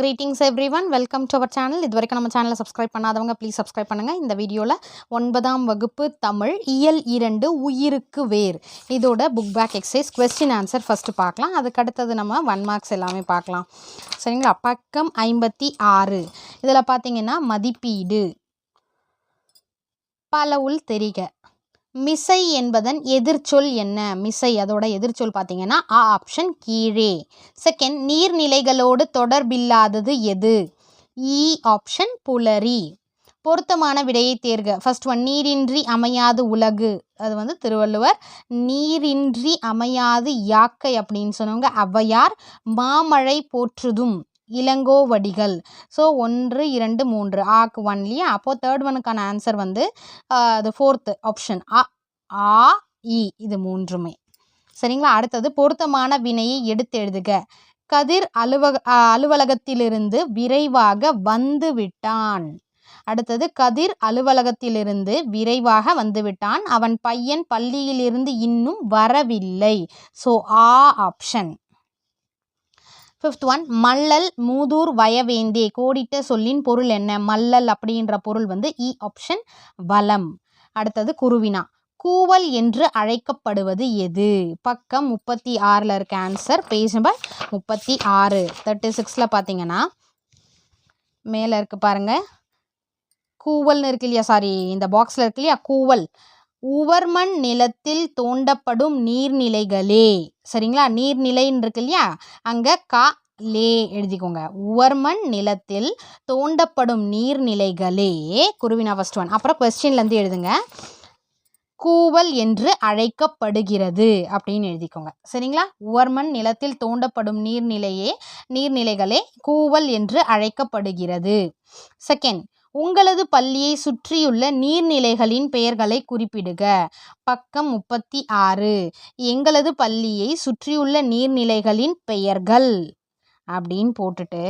Greetings everyone welcome to our channel இது வரைக்கும் நம்ம சேனலை சப்ஸ்கிரைப் பண்ணாதவங்க ப்ளீஸ் சப்ஸ்கிரைப் பண்ணுங்கள் இந்த வீடியோவில் ஒன்பதாம் வகுப்பு தமிழ் இயல் இரண்டு உயிருக்கு வேர். இதோட book back exercise question answer first பார்க்கலாம். அதுக்கு அடுத்தது நம்ம ஒன் மார்க்ஸ் எல்லாமே பார்க்கலாம். சரிங்களா? பக்கம் ஐம்பத்தி ஆறு. இதில் பார்த்தீங்கன்னா மதிப்பீடு. பல உள் தெரிக. மிசை என்பதன் எதிர்ச்சொல் என்ன? மிசை அதோட எதிர்ச்சொல் பார்த்தீங்கன்னா ஆ ஆப்ஷன் கீழே. செகண்ட் நீர்நிலைகளோடு தொடர்பில்லாதது எது? E இ ஆப்ஷன் புலரி. பொருத்தமான விடையை தேர்க. ஃபர்ஸ்ட் ஒன் நீரின்றி அமையாது உலகு. அது வந்து திருவள்ளுவர் நீரின்றி அமையாது யாக்கை அப்படின்னு சொன்னவங்க ஔவையார் மாமழை போற்றுதும். இளங்கோவடிகள் ஸோ ஒன்று இரண்டு மூன்று ஆக்கு ஒன் இல்லையா? அப்போது தேர்ட் ஒனுக்கான ஆன்சர் வந்து அது ஃபோர்த்து ஆப்ஷன் அ ஆ இ இது மூன்றுமே. சரிங்களா? அடுத்தது பொருத்தமான வினையை எடுத்து எழுதுக. கதிர் அலுவக அலுவலகத்திலிருந்து விரைவாக வந்து விட்டான். அடுத்தது கதிர் அலுவலகத்திலிருந்து விரைவாக வந்துவிட்டான் அவன் பையன் பள்ளியிலிருந்து இன்னும் வரவில்லை. ஸோ ஆ ஆப்ஷன் ஃபிஃப்த் ஒன் மல்லல் மூதூர் வயவேந்தே. கோடிட்ட சொல்லின் பொருள் என்ன? மல்லல் அப்படின்ற பொருள் வந்து e இ ஆப்ஷன் வலம். அடுத்தது குருவினா. கூவல் என்று அழைக்கப்படுவது எது? பக்கம் முப்பத்தி ஆறில் இருக்க ஆன்சர் பேஜ் நம்பர் முப்பத்தி ஆறு. தேர்ட்டி சிக்ஸில் பார்த்தீங்கன்னா மேலே இருக்குது பாருங்கள் கூவல்னு இருக்கு இல்லையா? சாரி இந்த பாக்ஸில் இருக்கு இல்லையா? கூவல். உவர்மண் நிலத்தில் தோண்டப்படும் நீர்நிலைகளே. சரிங்களா? நீர்நிலைன்னு இருக்கு இல்லையா அங்கே கா லே எழுதிக்கோங்க. உவர்மண் நிலத்தில் தோண்டப்படும் நீர்நிலைகளே. குருவினா ஃபஸ்ட் ஒன் அப்புறம் கொஸ்டின்லேருந்து எழுதுங்க. கூவல் என்று அழைக்கப்படுகிறது அப்படின்னு எழுதிக்கோங்க. சரிங்களா? உவர்மண் நிலத்தில் தோண்டப்படும் நீர்நிலையே நீர்நிலைகளே கூவல் என்று அழைக்கப்படுகிறது. செகண்ட் உங்களது பள்ளியை சுற்றியுள்ள நீர்நிலைகளின் பெயர்களை குறிப்பிடுக. பக்கம் முப்பத்தி ஆறு. எங்களது பள்ளியை சுற்றியுள்ள நீர்நிலைகளின் பெயர்கள் அப்படின்னு போட்டுட்டு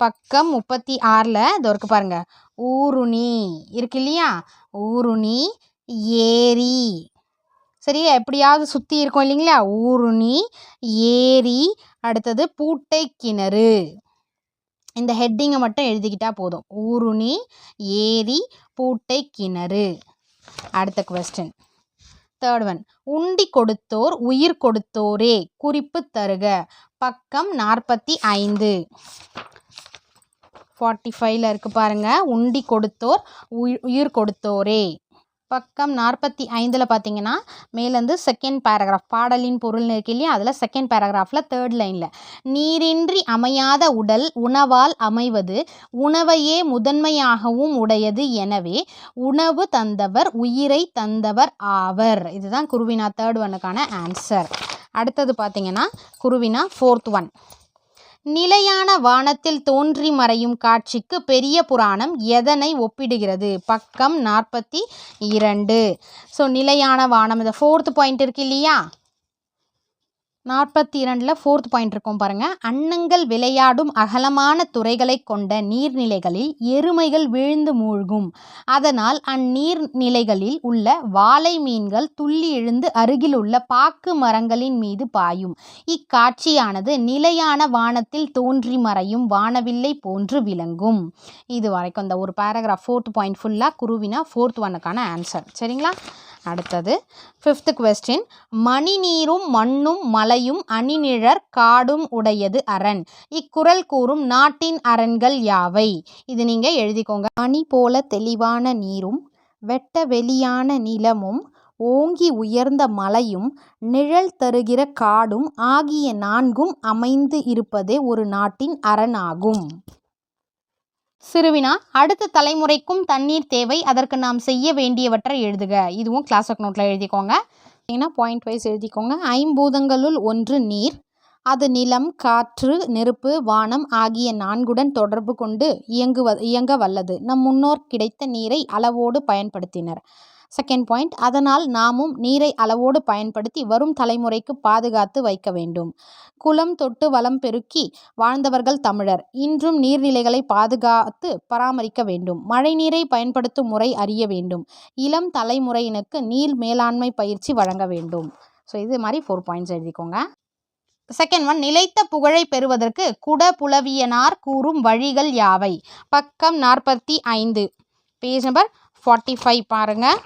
பக்கம் முப்பத்தி ஆறில் இது இருக்கு ஊருணி இருக்கு இல்லையா? ஊருணி ஏரி. சரியா? எப்படியாவது சுற்றி இருக்கும் இல்லைங்களா? ஊருணி ஏரி அடுத்தது பூட்டை கிணறு இந்த ஹெட்டிங்கை மட்டும் எழுதிக்கிட்டால் போதும். ஊருணி ஏரி பூட்டை கிணறு. அடுத்த கொஸ்டின் தேர்ட் ஒன் உண்டி கொடுத்தோர் உயிர் கொடுத்தோரே. குறிப்பு தருக. பக்கம் நாற்பத்தி ஐந்து. ஃபார்ட்டி ஃபைவ்ல இருக்குது பாருங்கள் உண்டி கொடுத்தோர் உயிர் கொடுத்தோரே. பக்கம் நாற்பத்தி ஐந்தில் பார்த்தீங்கன்னா மேலேருந்து செகண்ட் பேராகிராஃப் பாடலின் பொருள்னு இருக்கு இல்லையா? அதில் செகண்ட் பேராகிராஃபில் தேர்ட் லைனில் நீரின்றி அமையாத உடல் உணவால் அமைவது உணவையே முதன்மையாகவும் உடையது எனவே உணவு தந்தவர் உயிரை தந்தவர் ஆவர். இதுதான் குருவினா தேர்ட் ஒனுக்கான ஆன்சர் அடுத்தது பார்த்தீங்கன்னா குருவினா ஃபோர்த் ஒன் நிலையான வானத்தில் தோன்றி மறையும் காட்சிக்கு பெரிய புராணம் எதனை ஒப்பிடுகிறது? பக்கம் நாற்பத்தி இரண்டு. ஸோ நிலையான வானம் இந்த ஃபோர்த் பாயிண்ட் இருக்கு இல்லையா? நாற்பத்தி இரண்டில் ஃபோர்த் பாயிண்ட் இருக்கும் பாருங்கள் அன்னங்கள் விளையாடும் அகலமான துறைகளை கொண்ட நீர்நிலைகளில் எருமைகள் விழுந்து மூழ்கும். அதனால் அந்நீர்நிலைகளில் உள்ள வாழை மீன்கள் துள்ளி எழுந்து அருகில் உள்ள பாக்கு மரங்களின் மீது பாயும். இக்காட்சியானது நிலையான வானத்தில் தோன்றி மறையும் வானவில்லை போன்று விளங்கும். இது வரைக்கும் இந்த ஒரு பேராகிராஃப் ஃபோர்த் பாயிண்ட் ஃபுல்லாக குருவினா ஃபோர்த் ஒன்னுக்கான ஆன்சர் சரிங்களா? அடுத்தது ஃபிஃப்த் கொஸ்டின் மணி நீரும் மண்ணும் மலையும் அணிநிழற் காடும் உடையது அரண். இக்குரல் கூறும் நாட்டின் அரண்கள் யாவை? இது நீங்கள் எழுதிக்கோங்க. மணி போல தெளிவான நீரும் வெட்ட வெளியான நிலமும் ஓங்கி உயர்ந்த மலையும் நிழல் தருகிற காடும் ஆகிய நான்கும் அமைந்து இருப்பதே ஒரு நாட்டின் அரணாகும். சிறுவினா அடுத்த தலைமுறைக்கும் தண்ணீர் தேவை அதற்கு நாம் செய்ய வேண்டியவற்றை எழுதுக. இதுவும் கிளாஸ் நோட்டில் எழுதிக்கோங்க. பார்த்தீங்கன்னா பாயிண்ட் வைஸ் எழுதிக்கோங்க. ஐம்பூதங்களுள் ஒன்று நீர் அது நிலம் காற்று நெருப்பு வானம் ஆகிய நான்குடன் தொடர்பு கொண்டு இயங்குவ இயங்க வல்லது. நம் முன்னோர் கிடைத்த நீரை அளவோடு பயன்படுத்தினர். செகண்ட் பாயிண்ட் அதனால் நாமும் நீரை அளவோடு பயன்படுத்தி வரும் தலைமுறைக்கு பாதுகாத்து வைக்க வேண்டும். குளம் தொட்டு வளம் பெருக்கி வாழ்ந்தவர்கள் தமிழர். இன்றும் நீர்நிலைகளை பாதுகாத்து பராமரிக்க வேண்டும். மழைநீரை பயன்படுத்தும் முறை அறிய வேண்டும். இளம் தலைமுறையினருக்கு நீர் மேலாண்மை பயிற்சி வழங்க வேண்டும். ஸோ இது மாதிரி ஃபோர் பாயிண்ட்ஸ் எழுதிக்கோங்க. செகண்ட் ஒன் நிலைத்த புகழை பெறுவதற்கு குட புலவியனார் கூறும் வழிகள் யாவை? பக்கம் நாற்பத்தி ஐந்து. பேஜ் நம்பர் ஃபார்ட்டி ஃபைவ் பாருங்கள்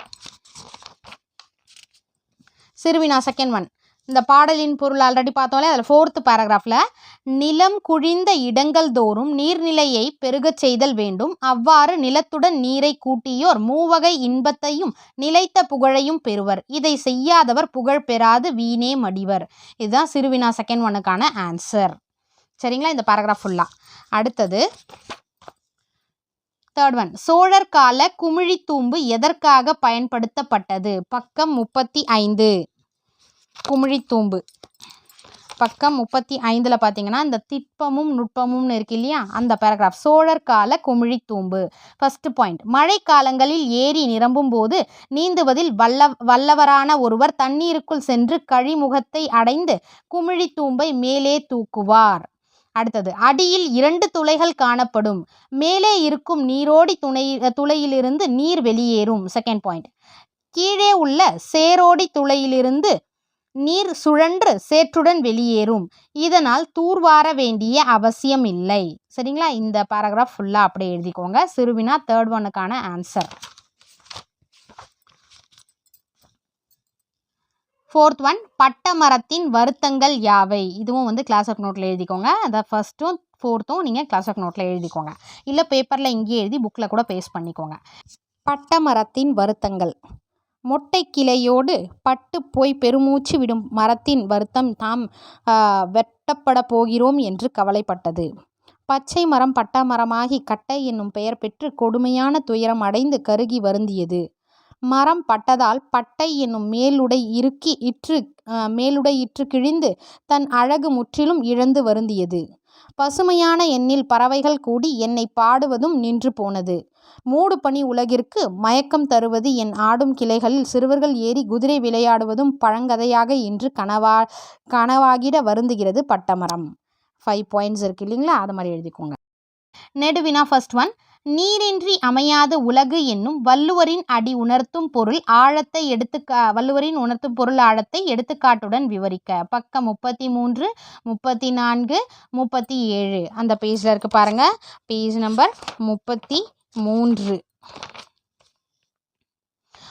சிறுவினா செகண்ட் ஒன் இந்த பாடலின் பொருள் ஆல்ரெடி பார்த்தோம்ல அதில் ஃபோர்த்து பேராகிராஃபில் நிலம் குழிந்த இடங்கள் தோறும் நீர்நிலையை பெருகச் செய்தல் வேண்டும். அவ்வாறு நிலத்துடன் நீரை கூட்டியோர் மூவகை இன்பத்தையும் நிலைத்த புகழையும் பெறுவர். இதை செய்யாதவர் புகழ் பெறாது வீணே மடிவர். இதுதான் சிறுவினா செகண்ட் ஒனுக்கான ஆன்சர் சரிங்களா? இந்த பேராகிராஃப் ஃபுல்லாக அடுத்தது தேர்ட் ஒன் சோழர் கால குமிழித்தூம்பு எதற்காக பயன்படுத்தப்பட்டது? பக்கம் முப்பத்தி ஐந்து. குமிழித்தூம்பு. பக்கம் முப்பத்தி ஐந்தில் பார்த்தீங்கன்னா இந்த திட்பமும் நுட்பமும்னு இருக்கு இல்லையா? அந்த பேராகிராஃப் சோழர் கால குமிழித்தூம்பு. ஃபர்ஸ்ட் பாயிண்ட் மழைக்காலங்களில் ஏரி நிரம்பும் போது நீந்துவதில் வல்ல வல்லவரான ஒருவர் தண்ணீருக்குள் சென்று கழிமுகத்தை அடைந்து குமிழித்தூம்பை மேலே தூக்குவார். அடுத்தது. அடியில் இரண்டு துளைகள் காணப்படும். மேலே இருக்கும் நீரோடி துணை துளையிலிருந்து நீர் வெளியேறும். செகண்ட் பாயிண்ட் கீழே உள்ள சேரோடி துளையிலிருந்து நீர் சுழன்று சேற்றுடன் வெளியேறும். இதனால் தூர்வார வேண்டிய அவசியம் இல்லை. சரிங்களா? இந்த பேராகிராஃப் ஃபுல்லாக அப்படியே எழுதிக்கோங்க. சிறுவினா தேர்ட் ஒனுக்கான ஆன்சர் ஃபோர்த் ஒன் பட்ட மரத்தின் வருத்தங்கள் யாவை? இதுவும் வந்து கிளாஸ் ஆஃப் நோட்டில் எழுதிக்கோங்க. அதை ஃபஸ்ட்டும் ஃபோர்த்தும் நீங்கள் கிளாஸ் ஆஃப் நோட்டில் எழுதிக்கோங்க. இல்லை பேப்பரில் இங்கேயே எழுதி புக்கில் கூட பேஸ்ட் பண்ணிக்கோங்க. பட்ட மரத்தின் வருத்தங்கள். மொட்டை கிளையோடு பட்டு போய் பெருமூச்சு விடும் மரத்தின் வருத்தம் தாம் வெட்டப்படப் வெட்டப்பட போகிறோம் என்று கவலைப்பட்டது. பச்சை மரம் பட்ட மரமாகி கட்டை என்னும் பெயர் பெற்று கொடுமையான துயரம் அடைந்து கருகி வருந்தியது. மரம் பட்டதால் பட்டை என்னும் மேலுடை இறுக்கி இற்று மேலுடை இற்று கிழிந்து தன் அழகு முற்றிலும் இழந்து வருந்தியது. பசுமையான எண்ணில் பறவைகள் கூடி என்னை பாடுவதும் நின்று போனது. மூடு பனி உலகிற்கு மயக்கம் தருவது என் ஆடும் கிளைகளில் சிறுவர்கள் ஏறி குதிரை விளையாடுவதும் பழங்கதையாக இன்று கனவா கனவாகிட வருந்துகிறது பட்டமரம். ஃபைவ் பாயிண்ட்ஸ் இருக்கு இல்லைங்களா? அது மாதிரி எழுதிக்கோங்க. நெடுவினா ஃபர்ஸ்ட் ஒன் நீரின்றி அமையாத உலகு என்னும் வள்ளுவரின் அடி உணர்த்தும் பொருள் ஆழத்தை எடுத்துக்கா வள்ளுவரின் உணர்த்தும் பொருள் ஆழத்தை எடுத்துக்காட்டுடன் விவரிக்க. பக்கம் முப்பத்தி மூன்று முப்பத்தி நான்கு முப்பத்தி ஏழு அந்த பேஜில் இருக்கு பாருங்க. பேஜ் நம்பர் முப்பத்தி மூன்று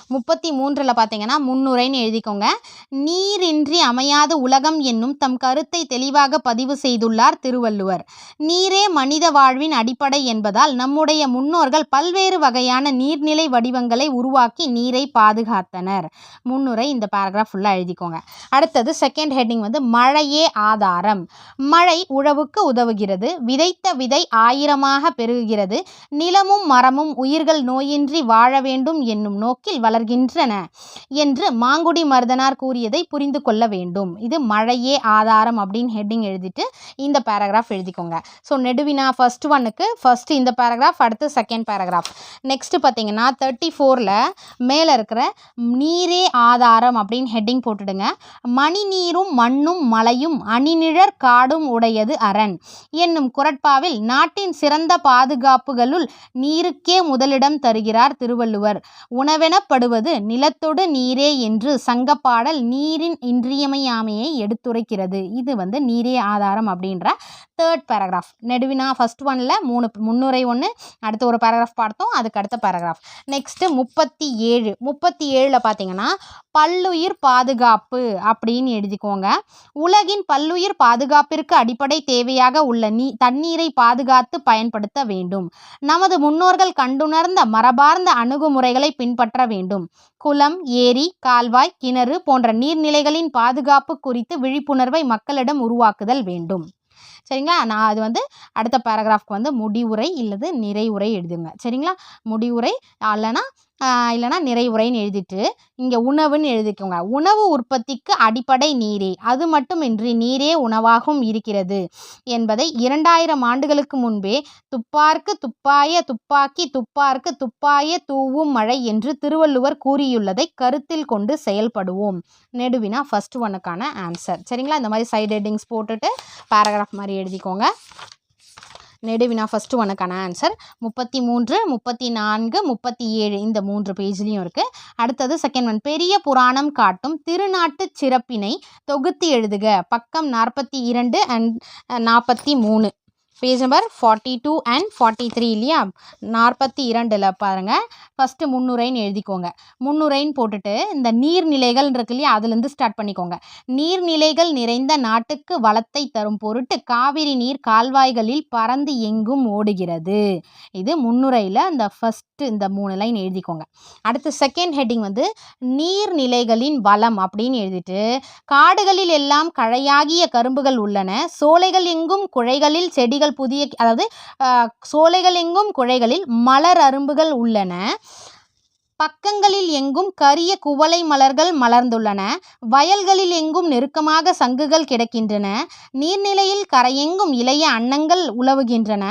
முப்பத்தி மூன்றில் பார்த்தீங்கன்னா முன்னுரைன்னு எழுதிக்கோங்க. நீரின்றி அமையாத உலகம் என்னும் தம் கருத்தை தெளிவாக பதிவு செய்துள்ளார் திருவள்ளுவர். நீரே மனித வாழ்வின் அடிப்படை என்பதால் நம்முடைய முன்னோர்கள் பல்வேறு வகையான நீர்நிலை வடிவங்களை உருவாக்கி நீரை பாதுகாத்தனர். முன்னுரை இந்த பேராகிராஃப் ஃபுல்லாக எழுதிக்கோங்க. அடுத்தது செகண்ட் ஹெட்டிங் வந்து மழையே ஆதாரம். மழை உழவுக்கு உதவுகிறது. விதைத்த விதை ஆயிரமாக பெருகுகிறது. நிலமும் மரமும் உயிர்கள் நோயின்றி வாழ வேண்டும் என்னும் நோக்கில் வளர்கின்றன என்று மாங்குடி மருதனார் கூறியதை புரிந்து கொள்ள வேண்டும். இது மழையே ஆதாரம் அப்படின்னு ஹெட்டிங் எழுதிட்டு இந்த பேராகிராஃப் எழுதிக்கோங்க. ஸோ நெடுவினா ஃபர்ஸ்ட் ஒன்னுக்கு ஃபர்ஸ்ட் இந்த பேராகிராஃப் அடுத்து செகண்ட் பேராகிராஃப் நெக்ஸ்ட் பார்த்தீங்கன்னா தேர்ட்டி ஃபோரில் மேலே இருக்கிற நீரே ஆதாரம் அப்படின்னு ஹெட்டிங் போட்டுடுங்க. மணி நீரும் மண்ணும் மலையும் அணிநிழற் காடும் உடையது அரண். என்னும் குரட்பாவில் நாட்டின் சிறந்த பாதுகாப்புகளுள் நீருக்கே முதலிடம் தருகிறார் திருவள்ளுவர். உணவெனப்படுவது நிலத்தொடு நீரே என்று சங்கப்பாடல் நீரின் இன்றியமையாமையை எடுத்துரைக்கிறது. இது வந்து நீரே ஆதாரம் அப்படின்ற தேர்ட் பேராகிராஃப் நெடுவினா ஃபர்ஸ்ட் ஒனில் மூணு முன்னுரை ஒன்று அடுத்து ஒரு பேராகிராஃப் பார்த்தோம் அதுக்கு அடுத்த பேராகிராஃப் நெக்ஸ்ட்டு முப்பத்தி ஏழு. முப்பத்தி ஏழில் பார்த்தீங்கன்னா பல்லுயிர் பாதுகாப்பு அப்படின்னு எழுதிக்கோங்க. உலகின் பல்லுயிர் பாதுகாப்பிற்கு அடிப்படை தேவையாக உள்ள நீ தண்ணீரை பாதுகாத்து பயன்படுத்த வேண்டும். நமது முன்னோர்கள் கண்டுணர்ந்த மரபார்ந்த அணுகுமுறைகளை பின்பற்ற வேண்டும். குளம் ஏரி கால்வாய் கிணறு போன்ற நீர்நிலைகளின் பாதுகாப்பு குறித்து விழிப்புணர்வை மக்களிடம் உருவாக்குதல் வேண்டும். சரிங்களா? நான் அது வந்து அடுத்த பேராகிராஃப்க்கு வந்து முடிவுரை இல்லது நிறைவுரை எழுதுங்க. சரிங்களா? முடிவுரை இல்லைன்னா இல்லைனா இல்லைன்னா நிறைவுரைன்னு எழுதிட்டு இங்கே உணவுன்னு எழுதிக்கோங்க. உணவு உற்பத்திக்கு அடிப்படை நீரே. அது மட்டுமின்றி நீரே உணவாகவும் இருக்கிறது என்பதை இரண்டாயிரம் ஆண்டுகளுக்கு முன்பே துப்பார்க்கு துப்பாய துப்பாக்கி துப்பார்க்கு துப்பாய தூவும் மழை என்று திருவள்ளுவர் கூறியுள்ளதை கருத்தில் கொண்டு செயல்படுவோம். நெடுவினா ஃபஸ்ட் ஒன்னுக்கான ஆன்சர் சரிங்களா? இந்த மாதிரி சைட் ஹெட்டிங்ஸ் போட்டுட்டு பேராகிராஃப் மாதிரி எழுதிக்கோங்க. நெடுவினா ஃபஸ்ட்டு ஒனுக்கான ஆன்சர் முப்பத்தி மூன்று முப்பத்தி நான்கு முப்பத்தி ஏழு இந்த மூன்று பேஜ்லேயும் இருக்குது அடுத்தது செகண்ட் ஒன் பெரிய புராணம் காட்டும் திருநாட்டுச் சிறப்பினை தொகுத்து எழுதுக. பக்கம் நாற்பத்தி இரண்டு அண்ட் நாற்பத்தி மூணு. Page number forty two and forty three இல்லையா? நாற்பத்தி இரண்டில் பாருங்கள் ஃபஸ்ட்டு முன்னுரைன்னு எழுதிக்கோங்க. முன்னுரைன்னு போட்டுட்டு இந்த நீர்நிலைகள் இருக்கு இல்லையா? அதுலேருந்து ஸ்டார்ட் பண்ணிக்கோங்க. நீர்நிலைகள் நிறைந்த நாட்டுக்கு வளத்தை தரும் பொருட்டு காவிரி நீர் கால்வாய்களில் பறந்து எங்கும் ஓடுகிறது. இது முன்னுரையில் அந்த ஃபஸ்ட்டு இந்த மூணு லைன் எழுதிக்கோங்க. அடுத்து செகண்ட் ஹெட்டிங் வந்து நீர்நிலைகளின் வளம் அப்படின்னு எழுதிட்டு காடுகளில் எல்லாம் கழையாகிய கரும்புகள் உள்ளன. சோலைகள் எங்கும் குழைகளில் செடிகள் புதிய அதாவது சோலைகள் எங்கும் குழைகளில் மலர் அரும்புகள் உள்ளன. பக்கங்களில் எங்கும் கரிய குவளை மலர்கள் மலர்ந்துள்ளன. வயல்களில் எங்கும் நெருக்கமாக சங்குகள் கிடக்கின்றன. நீர்நிலையில் கரையெங்கும் இளைய அன்னங்கள் உலவுகின்றன.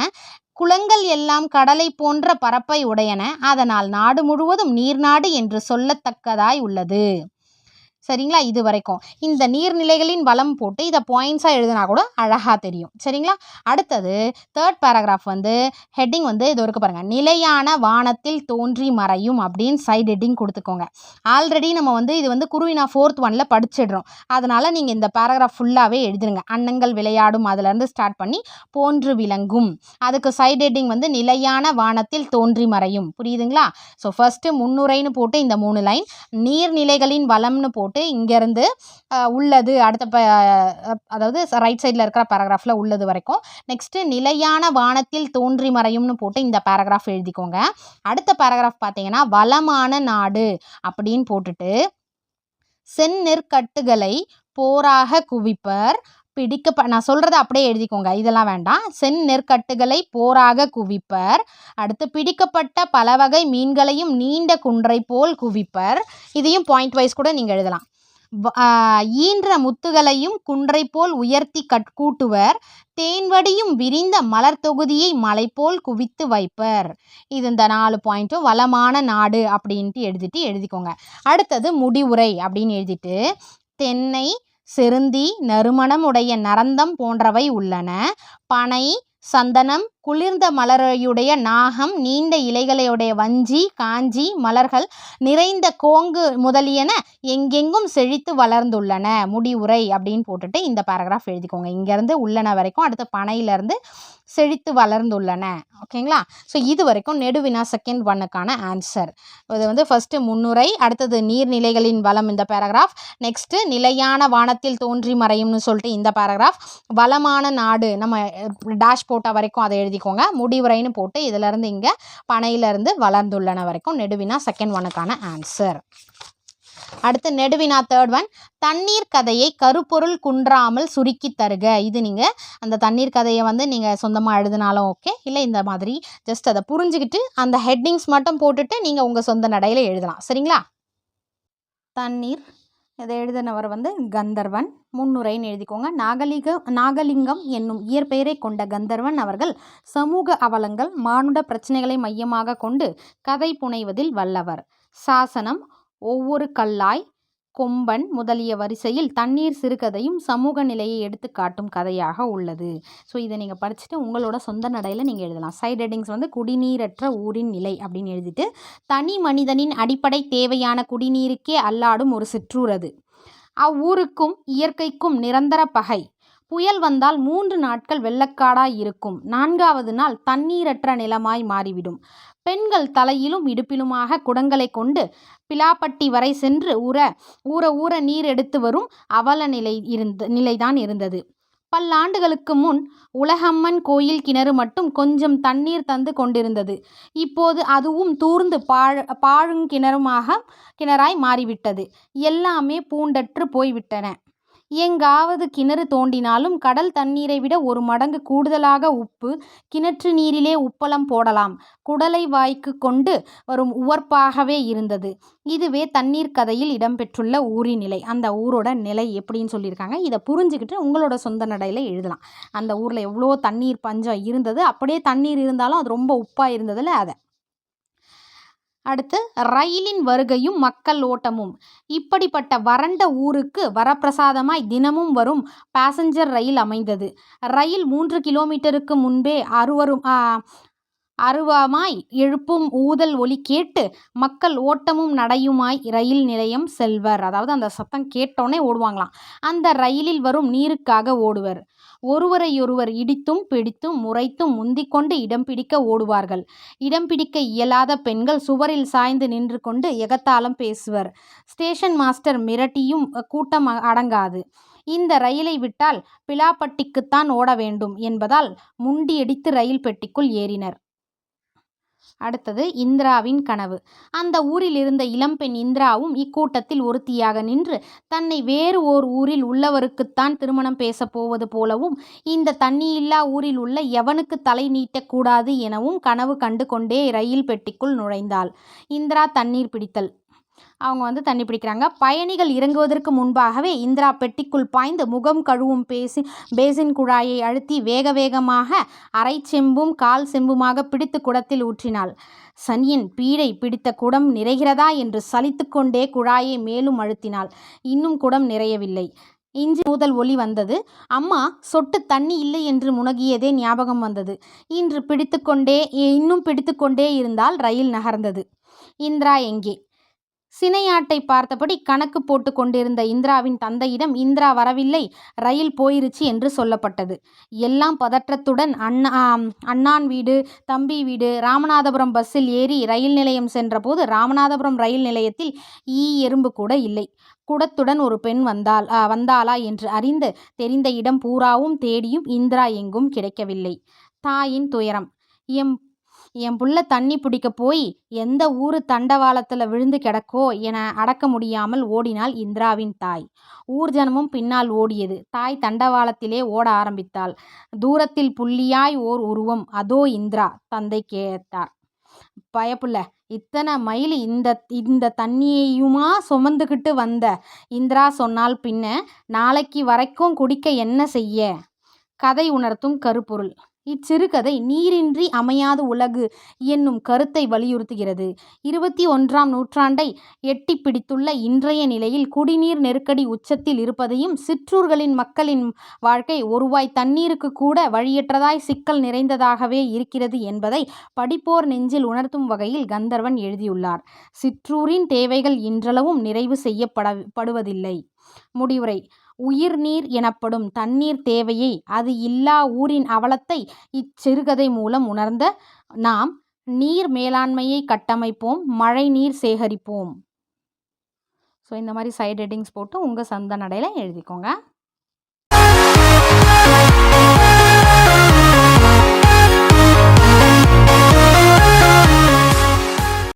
குளங்கள் எல்லாம் கடலை போன்ற பரப்பை உடையன. அதனால் நாடு முழுவதும் நீர்நாடு என்று சொல்லத்தக்கதாய் உள்ளது. சரிங்களா? இது வரைக்கும். இந்த நீர்நிலைகளின் வளம் போட்டு இதை பாயிண்ட்ஸாக எழுதினா கூட அழகாக தெரியும். சரிங்களா? அடுத்தது தேர்ட் பேராகிராஃப் வந்து ஹெட்டிங் வந்து இது இருக்கு பாருங்கள் நிலையான வானத்தில் தோன்றி மறையும் அப்படின்னு சைட் ஹெட்டிங் கொடுத்துக்கோங்க. ஆல்ரெடி நம்ம வந்து இது வந்து குருவினா ஃபோர்த் ஒனில் படிச்சிடுறோம். அதனால் நீங்கள் இந்த பேராகிராஃப் ஃபுல்லாகவே எழுதிருங்க. அன்னங்கள் விளையாடும் அதுலேருந்து ஸ்டார்ட் பண்ணி போன்று விளங்கும். அதுக்கு சைட் ஹெட்டிங் வந்து நிலையான வானத்தில் தோன்றி மறையும் புரியுதுங்களா? ஸோ ஃபஸ்ட்டு முன்னுரைன்னு போட்டு இந்த மூணு லைன் நீர்நிலைகளின் வளம்னு போட்டு இங்கேருந்து உள்ளது அடுத்த ப அதாவது ரைட் சைடில் இருக்கிற பேராகிராஃபில் உள்ளது வரைக்கும். நெக்ஸ்ட்டு நிலையான வானத்தில் தோன்றி மறையும்னு போட்டு இந்த பேராகிராஃப் எழுதிக்கோங்க. அடுத்த பேராகிராஃப் பார்த்தீங்கன்னா வளமான நாடு அப்படின்னு போட்டுட்டு செந்நெற்கட்டுகளை போராக குவிப்பர் பிடிக்க நான் சொல்கிறத அப்படியே எழுதிக்கோங்க. இதெல்லாம் வேண்டாம். செந்நெற்கட்டுகளை போராக குவிப்பர். அடுத்து பிடிக்கப்பட்ட பல வகை மீன்களையும் நீண்ட குன்றை போல் குவிப்பர். இதையும் பாயிண்ட் வைஸ் கூட நீங்கள் எழுதலாம். ஈன்ற முத்துகளையும் குன்றை போல் உயர்த்தி கட் கூட்டுவர். தேன்வடியும் விரிந்த மலர் தொகுதியை மலை போல் குவித்து வைப்பர். இது இந்த நாலு பாயிண்ட்டும் வளமான நாடு அப்படின்ட்டு எழுதிட்டு எழுதிக்கோங்க. அடுத்தது முடிவுரை அப்படின்னு எழுதிட்டு தென்னை செருந்தி நறுமணம் உடைய நரந்தம் போன்றவை உள்ளன. பனை சந்தனம் குளிர்ந்த மலரையுடைய நாகம் நீண்ட இலைகளையுடைய வஞ்சி காஞ்சி மலர்கள் நிறைந்த கோங்கு முதலியன எங்கெங்கும் செழித்து வளர்ந்துள்ளன. முடிவுரை அப்படின்னு போட்டுட்டு இந்த பேராகிராஃப் எழுதிக்கோங்க. இங்கேருந்து உள்ளன வரைக்கும் அடுத்து பனையிலேருந்து செழித்து வளர்ந்துள்ளன. ஓகேங்களா? ஸோ இது வரைக்கும் நெடுவினா செகண்ட் ஒன்னுக்கான ஆன்சர் இது வந்து ஃபஸ்ட்டு முன்னுரை அடுத்தது நீர்நிலைகளின் வளம் இந்த பேராகிராஃப் நெக்ஸ்ட்டு நிலையான வானத்தில் தோன்றி மறையும்னு சொல்லிட்டு இந்த பேராகிராஃப் வளமான நாடு நம்ம டேஷ் போட்ட வரைக்கும் அதை எழுதி எழுதிக்கோங்க முடிவுரைன்னு போட்டு இதிலேருந்து இங்கே பனையிலேருந்து வளர்ந்துள்ளன வரைக்கும் நெடுவினா செகண்ட் ஒனுக்கான ஆன்சர் அடுத்து நெடுவினா தேர்ட் ஒன் தண்ணீர் கதையை கருப்பொருள் குன்றாமல் சுருக்கி தருக. இது நீங்கள் அந்த தண்ணீர் கதையை வந்து நீங்கள் சொந்தமாக எழுதினாலும் ஓகே இல்லை இந்த மாதிரி ஜஸ்ட் அதை புரிஞ்சுக்கிட்டு அந்த ஹெட்டிங்ஸ் மட்டும் போட்டுட்டு நீங்கள் உங்கள் சொந்த நடையில் எழுதலாம். சரிங்களா? தண்ணீர் இதை எழுதினவர் வந்து கந்தர்வன். முன்னுரைன்னு எழுதிக்கோங்க. நாகலிக நாகலிங்கம் என்னும் இயற்பெயரை கொண்ட கந்தர்வன் அவர்கள் சமூக அவலங்கள் மானுட பிரச்சனைகளை மையமாக கொண்டு கதை புனைவதில் வல்லவர். சாசனம் ஒவ்வொரு கல்லாய் கொம்பன் முதலிய வரிசையில் தண்ணீர் சிறுகதையும் சமூக நிலையை எடுத்து காட்டும் கதையாக உள்ளது. ஸோ இதை நீங்கள் படிச்சுட்டு உங்களோட சொந்த நடையில் நீங்கள் எழுதலாம். சைட் ஹெட்டிங்ஸ் வந்து குடிநீரற்ற ஊரின் நிலை அப்படின்னு எழுதிட்டு தனி மனிதனின் அடிப்படை தேவையான குடிநீருக்கே அல்லாடும் ஒரு சிற்றூர் அது அவ்வூருக்கும் இயற்கைக்கும் நிரந்தர பகை. புயல் வந்தால் மூன்று நாட்கள் வெள்ளக்காடாய் இருக்கும். நான்காவது நாள் தண்ணீரற்ற நிலமாய் மாறிவிடும். பெண்கள் தலையிலும் இடுப்பிலுமாக குடங்களை கொண்டு பிலாப்பட்டி வரை சென்று ஊற ஊற ஊற நீர் எடுத்து வரும் அவல நிலை இருந்த நிலைதான் இருந்தது. பல்லாண்டுகளுக்கு முன் உலகம்மன் கோயில் கிணறு மட்டும் கொஞ்சம் தண்ணீர் தந்து கொண்டிருந்தது. இப்போது அதுவும் தூர்ந்து பாழ் பாழுங்கிணறுமாக கிணறாய் மாறிவிட்டது. எல்லாமே பூண்டற்று போய்விட்டன. எங்காவது கிணறு தோண்டினாலும் கடல் தண்ணீரை விட ஒரு மடங்கு கூடுதலாக உப்பு கிணற்று நீரிலே உப்பளம் போடலாம். குடலை வாய்க்கு கொண்டு வரும் உவர்ப்பாகவே இருந்தது. இதுவே தண்ணீர் கதையில் இடம்பெற்றுள்ள ஊரின் நிலை. அந்த ஊரோட நிலை எப்படின்னு சொல்லியிருக்காங்க. இதை புரிஞ்சுக்கிட்டு உங்களோட சொந்த நடையில் எழுதலாம். அந்த ஊரில் எவ்வளோ தண்ணீர் பஞ்சம் இருந்தது. அப்படியே தண்ணீர் இருந்தாலும் அது ரொம்ப உப்பாக இருந்ததில் அதை. அடுத்து ரயிலின் வருகையும் மக்கள் ஓட்டமும். இப்படிப்பட்ட வறண்ட ஊருக்கு வரப்பிரசாதமாய் தினமும் வரும் பாசஞ்சர் ரயில் அமைந்தது. ரயில் மூன்று கிலோமீட்டருக்கு முன்பே அருவரும் அருவமாய் எழுப்பும் ஊதல் ஒலி கேட்டு மக்கள் ஓட்டமும் நடையுமாய் ரயில் நிலையம் செல்வர். அதாவது அந்த சத்தம் கேட்டோன்னே ஓடுவாங்களாம். அந்த ரயிலில் வரும் நீருக்காக ஓடுவர். ஒருவரையொருவர் இடித்தும் பிடித்தும் முறைத்தும் முந்திக்கொண்டு இடம் பிடிக்க ஓடுவார்கள். இடம் பிடிக்க இயலாத பெண்கள் சுவரில் சாய்ந்து நின்று கொண்டு எகத்தாலம் பேசுவர். ஸ்டேஷன் மாஸ்டர் மிரட்டியும் கூட்டம் அடங்காது. இந்த ரயிலை விட்டால் பிலாப்பட்டிக்குத்தான் ஓட வேண்டும் என்பதால் முண்டியடித்து ரயில் பெட்டிக்குள் ஏறினர். அடுத்தது இந்திராவின் கனவு. அந்த ஊரில் இருந்த இளம்பெண் இந்திராவும் இக்கூட்டத்தில் ஒருத்தியாக நின்று தன்னை வேறு ஓர் ஊரில் உள்ளவருக்குத்தான் திருமணம் பேசப் போவது போலவும் இந்த தண்ணியில்லா ஊரில் உள்ள எவனுக்கு தலை நீட்டக்கூடாது எனவும் கனவு கண்டு கொண்டே ரயில் பெட்டிக்குள் நுழைந்தாள். இந்திரா தண்ணீர் பிடித்தல். அவங்க வந்து தண்ணி பிடிக்கிறாங்க. பயணிகள் இறங்குவதற்கு முன்பாகவே இந்திரா பெட்டிக்குள் பாய்ந்து முகம் கழுவும் பேசி பேசின் குழாயை அழுத்தி வேக வேகமாக அரை செம்பும் கால் செம்புமாக பிடித்து குடத்தில் ஊற்றினாள். சனியின் பீடை பிடித்த குடம் நிறைகிறதா என்று சலித்து கொண்டே குழாயை மேலும் அழுத்தினாள். இன்னும் குடம் நிறையவில்லை. இஞ்சி முதல் ஒளி வந்தது. அம்மா சொட்டு தண்ணி இல்லை என்று முனகியதே ஞாபகம் வந்தது. இன்று பிடித்துக்கொண்டே இன்னும் பிடித்துக்கொண்டே இருந்தால் ரயில் நகர்ந்தது. இந்திரா எங்கே? சினையாட்டை பார்த்தபடி கணக்கு போட்டு கொண்டிருந்த இந்திராவின் தந்தையிடம் இந்திரா வரவில்லை ரயில் போயிருச்சு என்று சொல்லப்பட்டது. எல்லாம் பதற்றத்துடன் அண்ணா அண்ணான் வீடு தம்பி வீடு ராமநாதபுரம் பஸ்ஸில் ஏறி ரயில் நிலையம் சென்றபோது ராமநாதபுரம் ரயில் நிலையத்தில் ஈ எறும்பு கூட இல்லை. குடத்துடன் ஒரு பெண் வந்தால் வந்தாளா என்று அறிந்து தெரிந்த இடம் பூராவும் தேடியும் இந்திரா எங்கும் கிடைக்கவில்லை. தாயின் துயரம். எம் என் புள்ள தண்ணி பிடிக்க போய் எந்த ஊரு தண்டவாளத்தில் விழுந்து கிடக்கோ என அடக்க முடியாமல் ஓடினாள் இந்திராவின் தாய். ஊர் ஜனமும் பின்னால் ஓடியது. தாய் தண்டவாளத்திலே ஓட ஆரம்பித்தாள். தூரத்தில் புள்ளியாய் ஓர் உருவம். அதோ இந்திரா தந்தை கேட்டார். பயப்புள்ள இத்தனை மைல் இந்த இந்த தண்ணியையுமா சுமந்துக்கிட்டு வந்த? இந்திரா சொன்னால் பின்ன நாளைக்கு வரைக்கும் குடிக்க என்ன செய்ய? கதை உணர்த்தும் கருப்பொருள். இச்சிறுகதை நீரின்றி அமையாது உலகு என்னும் கருத்தை வலியுறுத்துகிறது. இருபத்தி ஒன்றாம் நூற்றாண்டை எட்டி பிடித்துள்ள இன்றைய நிலையில் குடிநீர் நெருக்கடி உச்சத்தில் இருப்பதையும் சிற்றூர்களின் மக்களின் வாழ்க்கை ஒருவாய் தண்ணீருக்கு கூட வழியற்றதாய் சிக்கல் நிறைந்ததாகவே இருக்கிறது என்பதை படிப்போர் நெஞ்சில் உணர்த்தும் வகையில் கந்தர்வன் எழுதியுள்ளார். சிற்றூரின் தேவைகள் இன்றளவும் நிறைவு செய்யப்பட படுவதில்லை. முடிவுரை உயிர்நீர் எனப்படும் தண்ணீர் தேவையை அது இல்லா ஊரின் அவலத்தை இச்சிறுகதை மூலம் உணர்ந்த நாம் நீர் மேலாண்மையை கட்டமைப்போம் மழை நீர் சேகரிப்போம். ஸோ இந்த மாதிரி சைட் ஹெட்டிங்ஸ் போட்டு உங்கள் சந்த நடையில் எழுதிக்கோங்க.